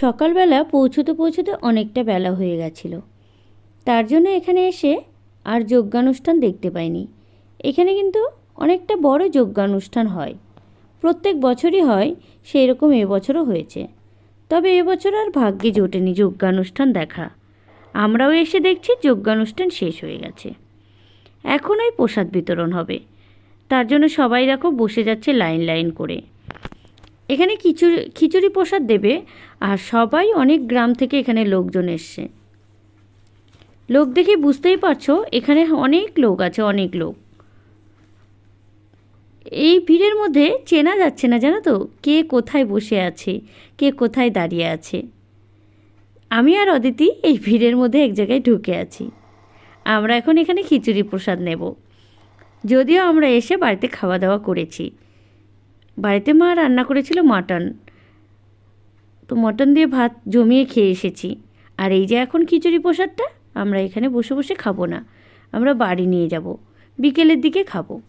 সকালবেলা পৌঁছতে পৌঁছতে অনেকটা বেলা হয়ে গেছিল। তার জন্য এখানে এসে আর যজ্ঞানুষ্ঠান দেখতে পাইনি। এখানে কিন্তু অনেকটা বড় যজ্ঞানুষ্ঠান হয়। প্রত্যেক বছরই হয় সেই রকম এবছরও হয়েছে। তবে এবছর আর ভাগ্যে জোটেনি যজ্ঞানুষ্ঠান দেখা। আমরাও এসে দেখছি যজ্ঞানুষ্ঠান শেষ হয়ে গেছে। এখন ওই প্রসাদ বিতরণ হবে। তার জন্য সবাই দেখো বসে যাচ্ছে লাইন লাইন করে। এখানে খিচুড়ি খিচুড়ি প্রসাদ দেবে আর সবাই অনেক গ্রাম থেকে এখানে লোকজন এসছে। লোক দেখে বুঝতেই পারছ, এখানে অনেক লোক আছে, অনেক লোক। এই ভিড়ের মধ্যে চেনা যাচ্ছে না জানো তো? কে কোথায় বসে আছে? কে কোথায় দাঁড়িয়ে আছে? আমি আর অদিতি এই ভিড়ের মধ্যে এক জায়গায় ঢুকে আছি। আমরা এখন এখানে খিচুড়ি প্রসাদ নেব। যদিও আমরা এসে বাড়িতে খাওয়া দাওয়া করেছি। বাড়িতে মা রান্না করেছিল মাটন। তো মটন দিয়ে ভাত জমিয়ে খেয়ে এসেছি। আর এই যে এখন খিচুড়ি প্রসাদটা, আমরা এখানে বসে বসে খাব না। আমরা বাড়ি নিয়ে যাব। বিকেলের দিকে খাব।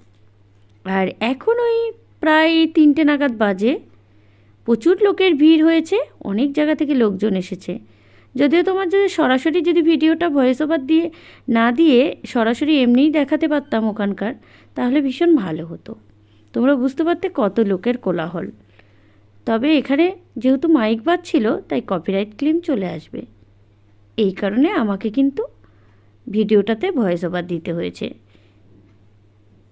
আর এখন ওই প্রায় তিনটে নাগাদ বাজে। প্রচুর লোকের ভিড় হয়েছে, অনেক জায়গা থেকে লোকজন এসেছে। যদিও তোমার যদি সরাসরি যদি ভিডিওটা ভয়েস ওভার দিয়ে না দিয়ে সরাসরি এমনিই দেখাতে পারতাম ওখানকার, তাহলে ভীষণ ভালো হতো। তোমরা বুঝতে পারতে কত লোকের কোলাহল। তবে এখানে যেহেতু মাইক বাজছিল তাই কপিরাইট ক্লেম চলে আসবে। এই কারণে আমাকে কিন্তু ভিডিওটাতে ভয়েস ওভার দিতে হয়েছে।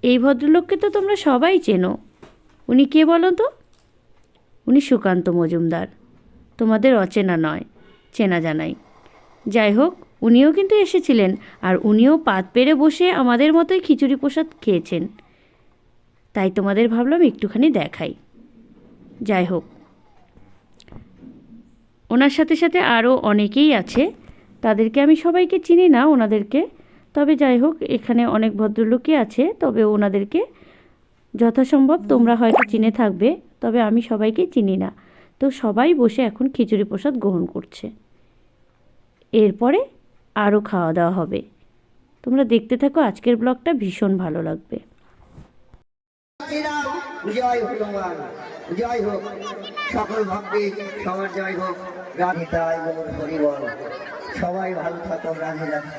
এই ভদ্রলোককে তো তোমরা সবাই চেনো। উনি কে বলো তো? উনি সুকান্ত মজুমদার। তোমাদের অচেনা নয়। চেনা জানাই। যাই হোক, উনিও কিন্তু এসেছিলেন আর উনিও পাত পেরে বসে আমাদের মতোই খিচুড়ি প্রসাদ খেয়েছেন। তাই তোমাদের ভাবলাম একটুখানি দেখাই। যাই হোক। ওনার সাথে সাথে আরও অনেকেই আছে, তাদেরকে আমি সবাইকে চিনি না ওনাদেরকে, তবে যাই হোক, এখানে অনেক ভদ্রলোকই আছে, তবে ওনাদেরকে যথাসম্ভব তোমরা হয়তো চিনে থাকবে, তবে আমি সবাইকে চিনি না। তো সবাই বসে এখন খিচুড়ি প্রসাদ গ্রহণ করছে। এরপরে আরও খাওয়া দাওয়া হবে। তোমরা দেখতে থাকো আজকের ব্লগটা ভীষণ ভালো লাগবে। জয় হনুমান জয় হোক। সকল ভক্তি সবার জয় হোক। রাধে তাই গৌর হরিবল সবাই ভালো থাকো রাধে রাধে।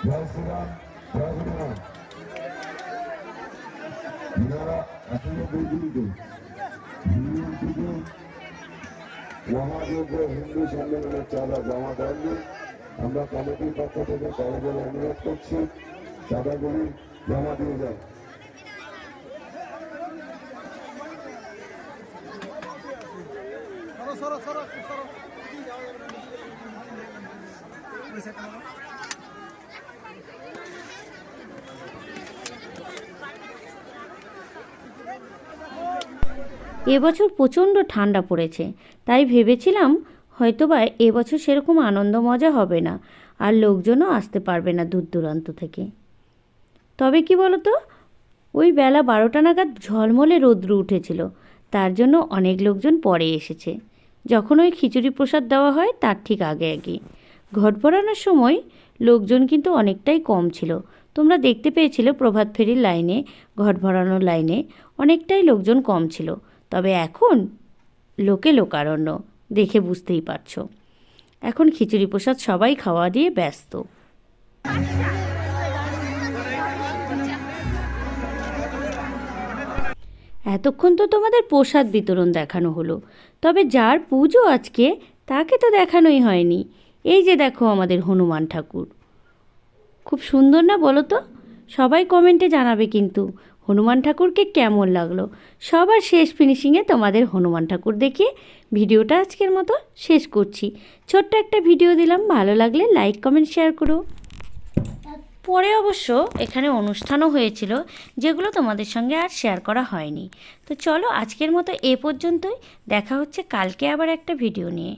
জয় শ্রীরাম জয় হনুমান আমরা কমিটির পক্ষ থেকে কলেজের অনুরোধ করছি চাঁদাগুলি জমা দিয়ে যান এবছর প্রচণ্ড ঠান্ডা পড়েছে, তাই ভেবেছিলাম হয়তোবা এবছর সেরকম আনন্দ মজা হবে না, আর লোকজনও আসতে পারবে না দূর দূরান্ত থেকে। তবে কি বলতো, ওই বেলা বারোটা নাগাদ ঝলমলে রৌদ্র উঠেছিল, তার জন্য অনেক লোকজন পরে এসেছে। যখন ওই খিচুড়ি প্রসাদ দেওয়া হয়, তার ঠিক আগে আগে। ঘট ভরানোর সময় লোকজন কিন্তু অনেকটাই কম ছিল। তোমরা দেখতে পেয়েছিলে প্রভাত ফেরির লাইনে, ঘট ভরানোর লাইনে অনেকটাই লোকজন কম ছিল। তবে এখন লোকে লোকারণ্য, দেখে বুঝতেই পারছ। এখন খিচুড়ি প্রসাদ সবাই খাওয়া দিয়ে ব্যস্ত। এতক্ষণ তো তোমাদের প্রসাদ বিতরণ দেখানো হলো। তবে যার পুজো আজকে, তাকে তো দেখানোই হয়নি। এই যে দেখো আমাদের হনুমান ঠাকুর। খুব সুন্দর না বলো তো? সবাই কমেন্টে জানাবে কিন্তু হনুমান ঠাকুরকে কেমন লাগল। সবার শেষ ফিনিশিংয়ে তোমাদের হনুমান ঠাকুর দেখিয়ে ভিডিওটা আজকের মতো শেষ করছি। ছোট্ট একটা ভিডিও দিলাম, ভালো লাগলে লাইক কমেন্ট শেয়ার করো। পরে অবশ্য এখানে অনুষ্ঠানও হয়েছিল, যেগুলো তোমাদের সঙ্গে আর শেয়ার করা হয়নি। তো চলো আজকের মতো এ পর্যন্তই, দেখা হচ্ছে কালকে আবার একটা ভিডিও নিয়ে।